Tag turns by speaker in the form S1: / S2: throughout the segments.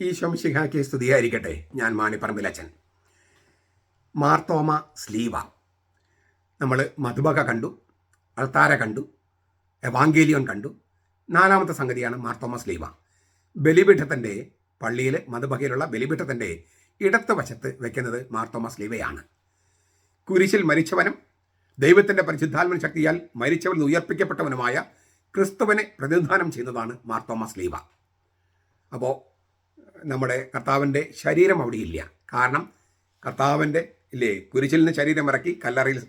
S1: ഈ ശംശിഹാക്കി സ്തുതിയായിരിക്കട്ടെ. ഞാൻ മാണിപ്പറമ്പിലച്ചൻ മാർത്തോമ സ്ലീവ. നമ്മൾ മധുബക കണ്ടു അൾത്താര കണ്ടു എവാങ്കേലിയോൻ കണ്ടു. നാലാമത്തെ സംഗതിയാണ് മാർത്തോമ സ്ലീവ. ബലിപീഠത്തിന്റെ പള്ളിയിൽ മധുബകയിലുള്ള ബലിപീഠത്തിന്റെ ഇടത്ത് വശത്ത് വെക്കുന്നത് മാർത്തോമ സ്ലീവയാണ്. കുരിശിൽ മരിച്ചവനും ദൈവത്തിന്റെ പരിശുദ്ധാത്മന ശക്തിയാൽ മരിച്ചവൻ ഉയർപ്പിക്കപ്പെട്ടവനുമായ ക്രിസ്തുവിനെ പ്രതിനിധാനം ചെയ്യുന്നതാണ് മാർത്തോമ സ്ലീവ. അപ്പോൾ നമ്മുടെ കർത്താവിന്റെ ശരീരം അവിടെ ഇല്ല കാരണം കർത്താവിന്റെ ഇല്ലേ കുരിശിൽ നിന്ന് ശരീരം ഇറക്കി കല്ലറയിൽ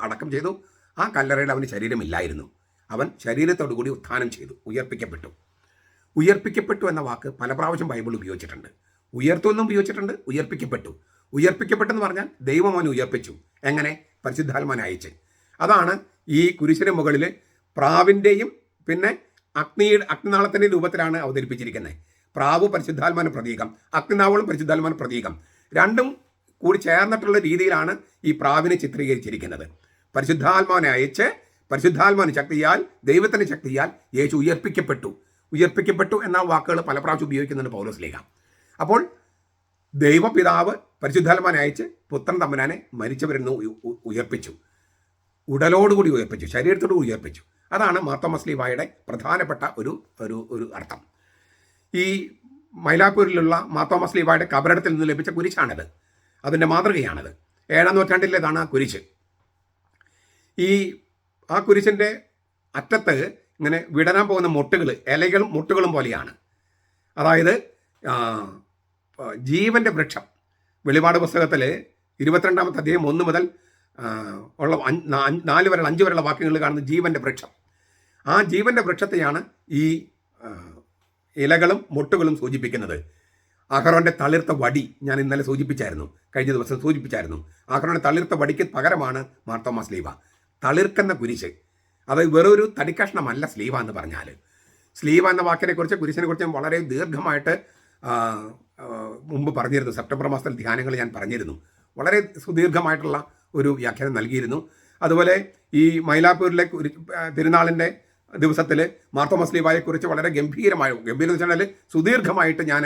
S1: അടക്കം ചെയ്തു. ആ കല്ലറയിൽ അവന് ശരീരമില്ലായിരുന്നു. അവൻ ശരീരത്തോടു കൂടി ഉത്ഥാനം ചെയ്തു ഉയർപ്പിക്കപ്പെട്ടു. ഉയർപ്പിക്കപ്പെട്ടു എന്ന വാക്ക് പല പ്രാവശ്യം ബൈബിൾ ഉപയോഗിച്ചിട്ടുണ്ട്. ഉയർത്തു എന്നും ഉപയോഗിച്ചിട്ടുണ്ട് ഉയർപ്പിക്കപ്പെട്ടു. ഉയർപ്പിക്കപ്പെട്ടെന്ന് പറഞ്ഞാൽ ദൈവം അവൻ ഉയർപ്പിച്ചു. എങ്ങനെ? പരിശുദ്ധാത്മാൻ അയച്ച്. അതാണ് ഈ കുരിശിന് മുകളിൽ പ്രാവിന്റെയും പിന്നെ അഗ്നിയുടെ അഗ്നിനാളത്തിന്റെ രൂപത്തിലാണ് അവതരിപ്പിച്ചിരിക്കുന്നത്. പ്രാവ് പരിശുദ്ധാത്മാന പ്രതീകം അഗ്നിനാവളും പരിശുദ്ധാത്മാന പ്രതീകം. രണ്ടും കൂടി ചേർന്നിട്ടുള്ള രീതിയിലാണ് ഈ പ്രാവിനെ ചിത്രീകരിച്ചിരിക്കുന്നത്. പരിശുദ്ധാത്മാവിനെ അയച്ച് പരിശുദ്ധാത്മാവിന് ശക്തിയാൽ ദൈവത്തിന്റെ ശക്തിയാൽ യേശു ഉയർപ്പിക്കപ്പെട്ടു. ഉയർപ്പിക്കപ്പെട്ടു എന്ന വാക്കുകൾ പല പ്രാവശ്യം ഉപയോഗിക്കുന്നുണ്ട് പൗലോസ് ലേഖ അപ്പോൾ ദൈവപിതാവ് പരിശുദ്ധാത്മാനെ അയച്ച് പുത്രൻ തമ്പനാനെ ഉ- ഉയർപ്പിച്ചു. ഉടലോടുകൂടി ഉയർപ്പിച്ചു. ശരീരത്തോടുകൂടി ഉയർപ്പിച്ചു. അതാണ് മാർത്തോമസ്ലീവായുടെ പ്രധാനപ്പെട്ട ഒരു ഒരു അർത്ഥം. ഈ മൈലാപ്പൂരിലുള്ള മാർത്തോമസ്ലീവായുടെ കബറിടത്തിൽ നിന്ന് ലഭിച്ച കുരിശാണിത്. അതിന്റെ മാതൃകയാണിത്. ഏഴാം നൂറ്റാണ്ടിലേതാണ് ആ കുരിശ്. ഈ ആ കുരിശിന്റെ അറ്റത്ത് ഇങ്ങനെ വിടരാൻ പോകുന്ന മുട്ടുകൾ ഇലകളും മുട്ടുകളും പോലെയാണ്. അതായത് ജീവന്റെ വൃക്ഷം. വെളിപാട് പുസ്തകത്തിൽ ഇരുപത്തിരണ്ടാമത്തെ അധ്യായം ഒന്ന് മുതൽ ഉള്ള നാല് വരെയുള്ള അഞ്ച് വരെയുള്ള വാക്യങ്ങളിൽ കാണുന്ന ജീവന്റെ വൃക്ഷം. ആ ജീവന്റെ വൃക്ഷത്തെയാണ് ഈ ഇലകളും മുട്ടുകളും സൂചിപ്പിക്കുന്നത്. അഹറോന്റെ തളിർത്ത വടി ഞാൻ ഇന്നലെ സൂചിപ്പിച്ചായിരുന്നു. കഴിഞ്ഞ ദിവസം സൂചിപ്പിച്ചായിരുന്നു. അഹറോന്റെ തളിർത്ത വടിക്ക് പകരമാണ് മാർത്തോമ സ്ലീവ. തളിർക്കുന്ന കുരിശ്. അത് വെറൊരു തടിക്കഷ്ണമല്ല സ്ലീവ എന്ന് പറഞ്ഞാൽ സ്ലീവ എന്ന വാക്കിനെ കുറിച്ച് കുരിശിനെ കുറിച്ച് വളരെ ദീർഘമായിട്ട് മുമ്പ് പറഞ്ഞിരുന്നു. സെപ്റ്റംബർ മാസത്തിൽ ധ്യാനങ്ങൾ ഞാൻ പറഞ്ഞിരുന്നു. വളരെ സുദീർഘമായിട്ടുള്ള ഒരു വ്യാഖ്യാനം നൽകിയിരുന്നു. അതുപോലെ ഈ മൈലാപ്പൂരിലെ തിരുനാളിന്റെ ദിവസത്തിൽ മാർത്തോമ കുറിച്ച് വളരെ ഗംഭീരമായ ഗംഭീരം എന്ന് വെച്ചാൽ സുദീർഘമായിട്ട് ഞാൻ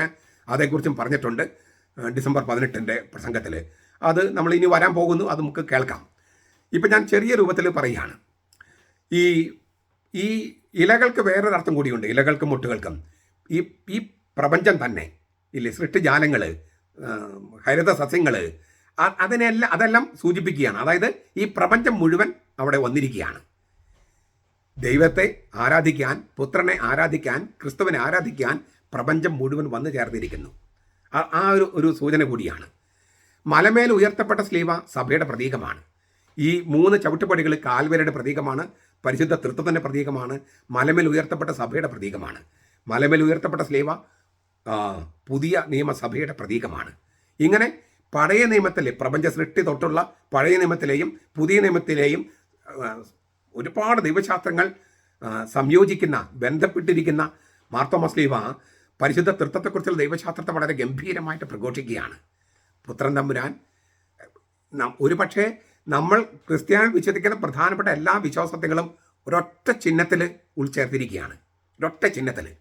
S1: അതേക്കുറിച്ചും പറഞ്ഞിട്ടുണ്ട് ഡിസംബർ പതിനെട്ടിന്റെ പ്രസംഗത്തിൽ അത് നമ്മൾ ഇനി വരാൻ പോകുന്നു അത് നമുക്ക് കേൾക്കാം. ഇപ്പം ഞാൻ ചെറിയ രൂപത്തിൽ പറയുകയാണ്. ഈ ഈ ഇലകൾക്ക് വേറൊരർത്ഥം കൂടിയുണ്ട് ഇലകൾക്കും മുട്ടുകൾക്കും. ഈ ഈ പ്രപഞ്ചം തന്നെ ഇല്ലേ സൃഷ്ടിജാലങ്ങൾ ഹരിത സസ്യങ്ങൾ അതിനെല്ലാം അതെല്ലാം സൂചിപ്പിക്കുകയാണ്. അതായത് ഈ പ്രപഞ്ചം മുഴുവൻ അവിടെ വന്നിരിക്കുകയാണ്. ദൈവത്തെ ആരാധിക്കാൻ പുത്രനെ ആരാധിക്കാൻ ക്രിസ്തുവിനെ ആരാധിക്കാൻ പ്രപഞ്ചം മുഴുവൻ വന്നു ചേർന്നിരിക്കുന്നു. ആ- ഒരു ഒരു സൂചന കൂടിയാണ്. മലമേൽ ഉയർത്തപ്പെട്ട സ്ലീവ സഭയുടെ പ്രതീകമാണ്. ഈ മൂന്ന് ചവിട്ടുപടികൾ കാൽവരയുടെ പ്രതീകമാണ് പരിശുദ്ധ തൃത്വത്തിന്റെ പ്രതീകമാണ് മലമേൽ ഉയർത്തപ്പെട്ട സഭയുടെ പ്രതീകമാണ്. മലമേൽ ഉയർത്തപ്പെട്ട സ്ലീവ പുതിയ നിയമസഭയുടെ പ്രതീകമാണ്. ഇങ്ങനെ പഴയ നിയമത്തിലെ പ്രപഞ്ച സൃഷ്ടി തൊട്ടുള്ള പഴയ നിയമത്തിലെയും പുതിയ നിയമത്തിലെയും ഒരുപാട് ദൈവശാസ്ത്രങ്ങൾ സംയോജിക്കുന്ന ബന്ധപ്പെട്ടിരിക്കുന്ന മാർത്തോമസ്ലീവ പരിശുദ്ധ തൃത്വത്തെക്കുറിച്ചുള്ള ദൈവശാസ്ത്രത്തെ വളരെ ഗംഭീരമായിട്ട് പ്രഘോഷിക്കുകയാണ്. പുത്രൻ തമ്പുരാൻ ഒരു പക്ഷേ നമ്മൾ ക്രിസ്ത്യാനി വിശ്വസിക്കുന്ന പ്രധാനപ്പെട്ട എല്ലാ വിശ്വാസത്വങ്ങളും ഒരൊറ്റ ചിഹ്നത്തിൽ ഉൾച്ചേർത്തിരിക്കുകയാണ്. ഒരൊറ്റ ചിഹ്നത്തിൽ.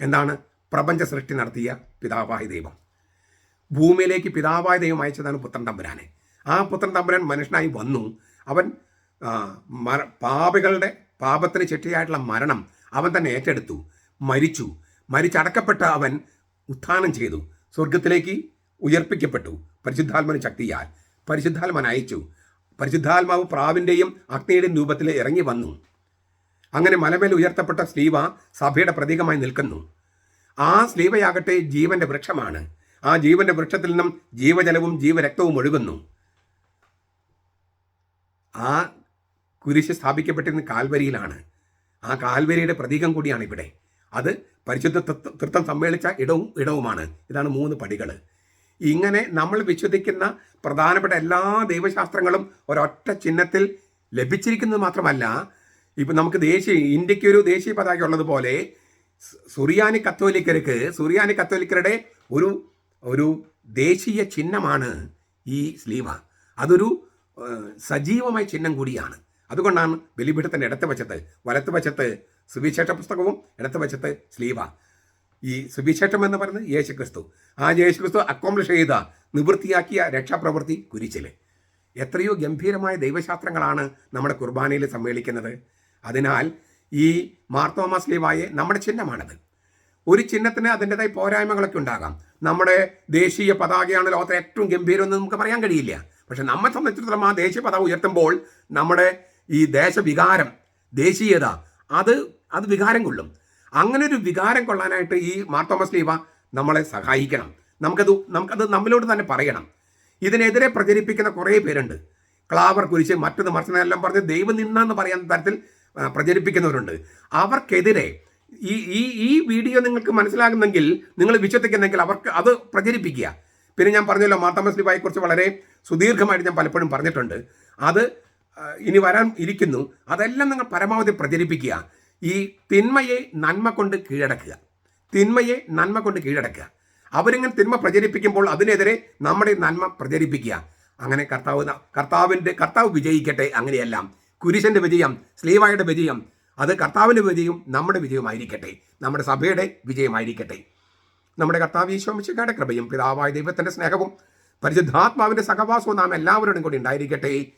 S1: എന്താണ്? പ്രപഞ്ച സൃഷ്ടി നടത്തിയ പിതാവായ ദൈവം. ഭൂമിയിലേക്ക് പിതാവായ ദൈവം അയച്ചതാണ് പുത്രൻ തമ്പുരാനെ. ആ പുത്രൻ തമ്പുരാൻ മനുഷ്യനായി വന്നു. അവൻ മര പാപികളുടെ പാപത്തിന് ചെട്ടിയായിട്ടുള്ള മരണം അവൻ തന്നെ ഏറ്റെടുത്തു. മരിച്ചു. മരിച്ചടക്കപ്പെട്ട അവൻ ഉത്ഥാനം ചെയ്തു. സ്വർഗത്തിലേക്ക് ഉയർപ്പിക്കപ്പെട്ടു. പരിശുദ്ധാത്മന ശക്തിയാൽ. പരിശുദ്ധാത്മൻ അയച്ചു. പരിശുദ്ധാത്മാവ് പ്രാവിന്റെയും അഗ്നിയുടെയും രൂപത്തിൽ ഇറങ്ങി വന്നു. അങ്ങനെ മലമേൽ ഉയർത്തപ്പെട്ട സ്ലീവ സഭയുടെ പ്രതീകമായി നിൽക്കുന്നു. ആ സ്ലീവയാകട്ടെ ജീവന്റെ വൃക്ഷമാണ്. ആ ജീവന്റെ വൃക്ഷത്തിൽ നിന്നും ജീവജലവും ജീവരക്തവും ഒഴുകുന്നു. ആ കുരിശ് സ്ഥാപിക്കപ്പെട്ടിരുന്ന കാൽവരിയിലാണ്. ആ കാൽവരിയുടെ പ്രതീകം കൂടിയാണ് ഇവിടെ. അത് പരിശുദ്ധ തൃത്വ- സമ്മേളിച്ച ഇടവും ഇടവുമാണ്. ഇതാണ് മൂന്ന് പടികൾ ഇങ്ങനെ നമ്മൾ വിശ്വസിക്കുന്ന പ്രധാനപ്പെട്ട എല്ലാ ദൈവശാസ്ത്രങ്ങളും ഒരൊറ്റ ചിഹ്നത്തിൽ ലഭിച്ചിരിക്കുന്നത് മാത്രമല്ല ഇപ്പം നമുക്ക് ദേശീയ ഇന്ത്യയ്ക്ക് ഒരു ദേശീയ പതാക ഉള്ളതുപോലെ സുറിയാനി കത്തോലിക്കർക്ക് സുറിയാനി കത്തോലിക്കരുടെ ഒരു ഒരു ദേശീയ ചിഹ്നമാണ് ഈ സ്ലീവ. അതൊരു സജീവമായ ചിഹ്നം കൂടിയാണ്. അതുകൊണ്ടാണ് ബലിപീഠത്തിന്റെ ഇടത്ത് വശത്ത് വലത്ത് വശത്ത് സുവിശേഷ പുസ്തകവും ഇടത്ത് വശത്ത് സ്ലീവ. ഈ സുവിശേഷം എന്ന് പറയുന്നത് യേശു ക്രിസ്തു ആ യേശു ക്രിസ്തു അക്കോംപ്ലിഷ് ചെയ്ത നിവൃത്തിയാക്കിയ രക്ഷാപ്രവൃത്തി കുരിച്ചിൽ എത്രയോ ഗംഭീരമായ ദൈവശാസ്ത്രങ്ങളാണ് നമ്മുടെ കുർബാനയിൽ സമ്മേളിക്കുന്നത്. അതിനാൽ ഈ മാർത്തോമ സ്ലീവായെ നമ്മുടെ ചിഹ്നമാണത്. ഒരു ചിഹ്നത്തിന് അതിന്റെതായ പോരായ്മകളൊക്കെ ഉണ്ടാകാം. നമ്മുടെ ദേശീയ പതാകയാണ് ലോകത്തെ ഏറ്റവും ഗംഭീരം എന്ന് നമുക്ക് പറയാൻ കഴിയില്ല. പക്ഷെ നമ്മെ സംബന്ധിച്ചിടത്തോളം ആ ദേശീയ പതാക ഉയർത്തുമ്പോൾ നമ്മുടെ ഈ ദേശവികാരം ദേശീയത അത് അത് വികാരം കൊള്ളും. അങ്ങനെ ഒരു വികാരം കൊള്ളാനായിട്ട് ഈ മാർത്തോമസ് ലീവ നമ്മളെ സഹായിക്കണം. നമുക്കത് നമുക്കത് നമ്മളോട് തന്നെ പറയണം. ഇതിനെതിരെ പ്രചരിപ്പിക്കുന്ന കുറേ പേരുണ്ട്. ക്ലാവർ കുരിശ് മറ്റത് മറിച്ചതെല്ലാം പറഞ്ഞ് ദൈവം നിന്നെന്ന് പറയാൻ തരത്തിൽ പ്രചരിപ്പിക്കുന്നവരുണ്ട്. അവർക്കെതിരെ ഈ ഈ ഈ വീഡിയോ നിങ്ങൾക്ക് മനസ്സിലാകുന്നെങ്കിൽ നിങ്ങൾ വിശ്വസിക്കുന്നെങ്കിൽ അവർക്ക് അത് പ്രചരിപ്പിക്കുക. പിന്നെ ഞാൻ പറഞ്ഞല്ലോ മാർത്തമസ് ലിബായെ വളരെ സുദീർഘമായിട്ട് ഞാൻ പലപ്പോഴും പറഞ്ഞിട്ടുണ്ട്. അത് ഇനി വരാൻ ഇരിക്കുന്നു. അതെല്ലാം നിങ്ങൾ പരമാവധി പ്രചരിപ്പിക്കുക. ഈ തിന്മയെ നന്മ കൊണ്ട് കീഴടക്കുക. തിന്മയെ നന്മ കൊണ്ട് കീഴടക്കുക. അവരിങ്ങനെ തിന്മ പ്രചരിപ്പിക്കുമ്പോൾ അതിനെതിരെ നമ്മുടെ നന്മ പ്രചരിപ്പിക്കുക. അങ്ങനെ കർത്താവ് കർത്താവിന്റെ കർത്താവ് വിജയിക്കട്ടെ അങ്ങനെയെല്ലാം. കുരിശന്റെ വിജയം സ്ലീവായുടെ വിജയം അത് കർത്താവിന്റെ വിജയവും നമ്മുടെ വിജയമായിരിക്കട്ടെ നമ്മുടെ സഭയുടെ വിജയമായിരിക്കട്ടെ. നമ്മുടെ കർത്താവ് ഈശോമിശിക്കാരുടെ കൃപയും പിതാവായ ദൈവത്തിന്റെ സ്നേഹവും പരിശുദ്ധാത്മാവിന്റെ സഹവാസവും നാം എല്ലാവരോടും കൂടി ഉണ്ടായിരിക്കട്ടെ.